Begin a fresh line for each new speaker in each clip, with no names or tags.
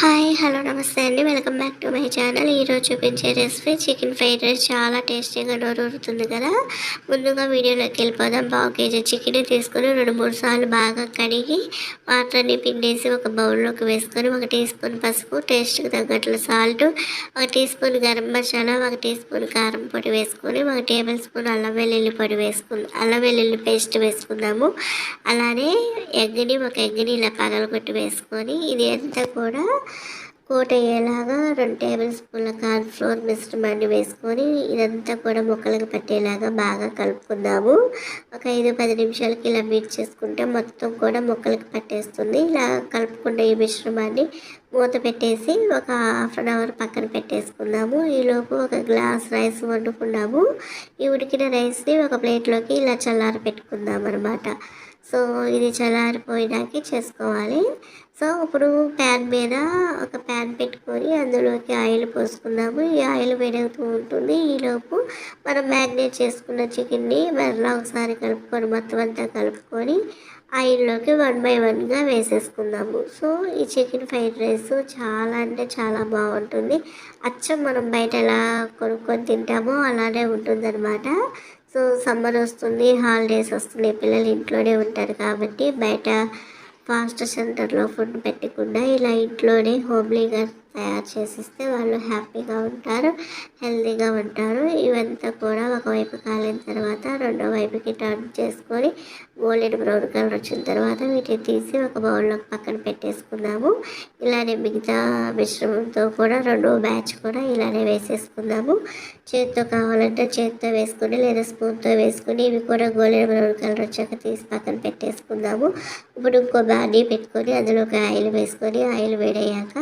Hi hello నమస్తే అండి. Welcome back to my channel. ఈరోజు చూపించే రెసిపీ చికెన్ ఫ్రైడ్ రైస్. చాలా టేస్టీగా నోరూరుతుంది కదా? ముందుగా వీడియోలోకి వెళ్ళిపోదాం. పావు కేజీ చికెన్ తీసుకొని రెండు మూడు సార్లు బాగా కడిగి వాటర్ని పిండేసి ఒక బౌల్లోకి వేసుకొని ఒక టీ స్పూన్ పసుపు టేస్ట్కి తగ్గట్లు సాల్ట్ ఒక టీ స్పూన్ గరం మసాలా ఒక టీ స్పూన్ కారం పొడి వేసుకొని ఒక టేబుల్ స్పూన్ అల్లం వెల్లుల్లి పొడి వేసుకుందాం అల్లం వెల్లుల్లి పేస్ట్ వేసుకుందాము. అలానే ఎగ్ని ఒక ఎగ్ని ఇలా పగలగొట్టి వేసుకొని ఇది అంతా కూడా కోట్ అయ్యేలాగా రెండు టేబుల్ స్పూన్ల కార్న్ఫ్లోర్ మిశ్రమాన్ని వేసుకొని ఇదంతా కూడా మొక్కలకు పట్టేలాగా బాగా కలుపుకుందాము. ఒక ఐదు పది నిమిషాలకి ఇలా మీట్ చేసుకుంటే మొత్తం కూడా మొక్కలకు పట్టేస్తుంది. ఇలా కలుపుకున్న ఈ మిశ్రమాన్ని మూత పెట్టేసి ఒక హాఫ్ అన్ అవర్ పక్కన పెట్టేసుకుందాము. ఈలోపు ఒక గ్లాస్ రైస్ వండుకున్నాము ఈ ఉడికిన రైస్ని ఒక ప్లేట్లోకి ఇలా చల్లారి పెట్టుకుందాం అనమాట సో ఇది చల్లారిపోయినాక చేసుకోవాలి. సో ఇప్పుడు ప్యాన్ మీద ఒక ప్యాన్ పెట్టుకొని అందులోకి ఆయిల్ పోసుకుందాము. ఈ ఆయిల్ వేడవుతూ ఉంటుంది. ఈలోపు మనం మ్యాగ్నేట్ చేసుకున్న చికెన్ని మరలా ఒకసారి కలుపుకొని మొత్తం అంతా కలుపుకొని ఆయిల్లోకి వన్ బై వన్గా వేసేసుకుందాము. సో ఈ చికెన్ ఫ్రైడ్ రైస్ చాలా అంటే చాలా బాగుంటుంది. అచ్చం మనం బయట ఎలా కొనుక్కొని తింటామో అలానే ఉంటుందన్నమాట. సో సమ్మర్ వస్తుంది హాలిడేస్ వస్తున్నాయి పిల్లలు ఇంట్లోనే ఉంటారు కాబట్టి బయట ఫాస్ట్ సెంటర్లో ఫుడ్ పెట్టకుండా ఇలా ఇంట్లోనే హోమ్లీగా తయారు చేసిస్తే వాళ్ళు హ్యాపీగా ఉంటారు హెల్తీగా ఉంటారు. ఇవంతా కూడా ఒకవైపు కాలిన తర్వాత రెండో వైపుకి టర్న్ చేసుకొని గోల్డెన్ బ్రౌన్ కలర్ వచ్చిన తర్వాత వీటిని తీసి ఒక బౌల్లోకి పక్కన పెట్టేసుకుందాము. ఇలానే మిగతా మిశ్రమంతో కూడా రెండో బ్యాచ్ కూడా ఇలానే వేసేసుకుందాము. చేతితో కావాలంటే చేత్తో వేసుకొని లేదా స్పూన్తో వేసుకొని ఇవి కూడా గోల్డెన్ బ్రౌన్ కలర్ వచ్చాక తీసి పక్కన పెట్టేసుకుందాము. ఇప్పుడు ఇంకో బాడీ పెట్టుకొని అందులో ఒక ఆయిల్ వేసుకొని ఆయిల్ వేడయ్యాక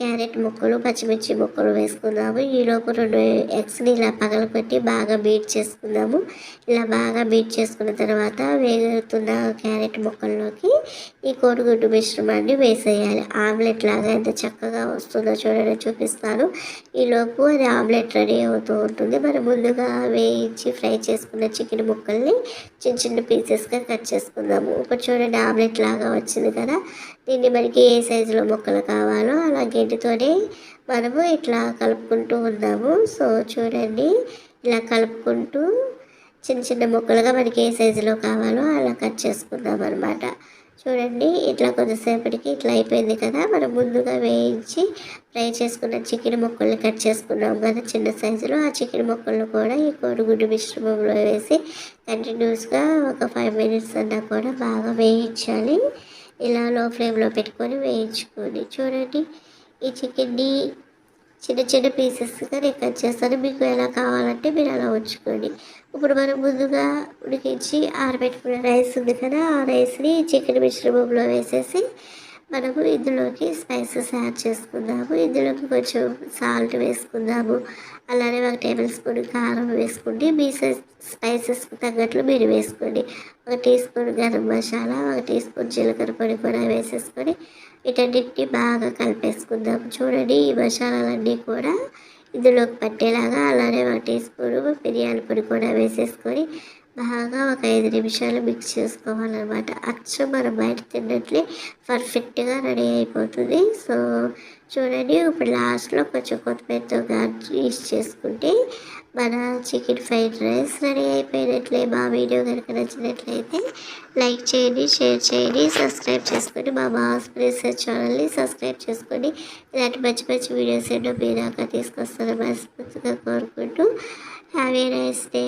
క్యారెట్ ముక్కలు పచ్చిమిర్చి ముక్కలు వేసుకుందాము ఈలోపు రెండు ఎగ్స్ని ఇలా పగలకొట్టి బాగా బీట్ చేసుకుందాము ఇలా బాగా బీట్ చేసుకున్న తర్వాత వేగుతున్న క్యారెట్ ముక్కల్లోకి ఈ కోడిగుడ్డు మిశ్రమాన్ని వేసేయాలి. ఆమ్లెట్ లాగా ఎంత చక్కగా వస్తుందో చూడండి చూపిస్తాను. ఈలోపు అది ఆమ్లెట్ రెడీ అవుతూ ఉంటుంది. మనం ముందుగా వేయించి ఫ్రై చేసుకున్న చికెన్ ముక్కల్ని చిన్న చిన్న పీసెస్గా కట్ చేసుకుందాము. ఇప్పుడు చూడండి ఆమ్లెట్ లాగా వచ్చింది కదా. దీన్ని మనకి ఏ సైజులో ముక్కలు కావాలో అలాగే వీటితో మనము ఇట్లా కలుపుకుంటూ ఉన్నాము. సో చూడండి ఇలా కలుపుకుంటూ చిన్న చిన్న ముక్కలుగా మనకి ఏ సైజులో కావాలో అలా కట్ చేసుకుందాం అనమాట చూడండి ఇట్లా కొంతసేపటికి ఇట్లా అయిపోయింది కదా. మనం ముందుగా వేయించి ఫ్రై చేసుకున్న చికెన్ ముక్కల్ని కట్ చేసుకున్నాం కదా చిన్న సైజులో. ఆ చికెన్ ముక్కలను కూడా ఈ కోడిగుడ్డు మిశ్రమంలో వేసి కంటిన్యూస్గా ఒక ఫైవ్ మినిట్స్ అన్నా కూడా బాగా వేయించాలి. ఇలా లో ఫ్లేమ్లో పెట్టుకొని వేయించుకొని చూడండి ఈ చికెన్ని చిన్న చిన్న పీసెస్గా నేను కట్ చేస్తాను. మీకు ఎలా కావాలంటే మీరు అలా ఉంచుకోండి. ఇప్పుడు మనం ముందుగా ఉడికించి ఆరబెట్టుకున్న రైస్ ఉంది కదా ఆ రైస్ని చికెన్ మిశ్రమంలో వేసేసి మనము ఇందులోకి స్పైసెస్ యాడ్ చేసుకుందాము. ఇందులోకి కొంచెం సాల్ట్ వేసుకుందాము. అలానే ఒక టేబుల్ స్పూన్ కారం వేసుకోండి. మీ స్పైసెస్ తగ్గట్లు మీరు వేసుకోండి. ఒక టీ స్పూన్ గరం మసాలా ఒక టీ స్పూన్ జీలకర్ర పొడి కూడా వేసేసుకొని వీటన్నిటిని బాగా కలిపేసుకుందాము. చూడండి ఈ మసాలాలన్నీ కూడా ఇందులోకి పట్టేలాగా అలానే ఒక టీ స్పూన్ బిర్యానీ పొడి కూడా వేసేసుకొని బాగా ఒక ఐదు నిమిషాలు మిక్స్ చేసుకోవాలన్నమాట. అచ్చం మనం బయట తిన్నట్లే పర్ఫెక్ట్గా రెడీ అయిపోతుంది. సో చూడండి ఇప్పుడు లాస్ట్లో కొంచెం కొత్తిమీరతో గార్నిష్ చేసుకుంటే మన చికెన్ ఫ్రైడ్ రైస్ రెడీ అయిపోయినట్లే. మా వీడియో కనుక నచ్చినట్లయితే లైక్ చేయండి షేర్ చేయండి సబ్స్క్రైబ్ చేసుకోండి మా మాస్ రీసెర్చ్ ఛానల్ని సబ్స్క్రైబ్ చేసుకోండి ఇలాంటి మంచి మంచి వీడియోస్ ఎన్నో మీ దాకా తీసుకొస్తాను మనస్ఫూర్తిగా కోరుకుంటూ. Have a nice day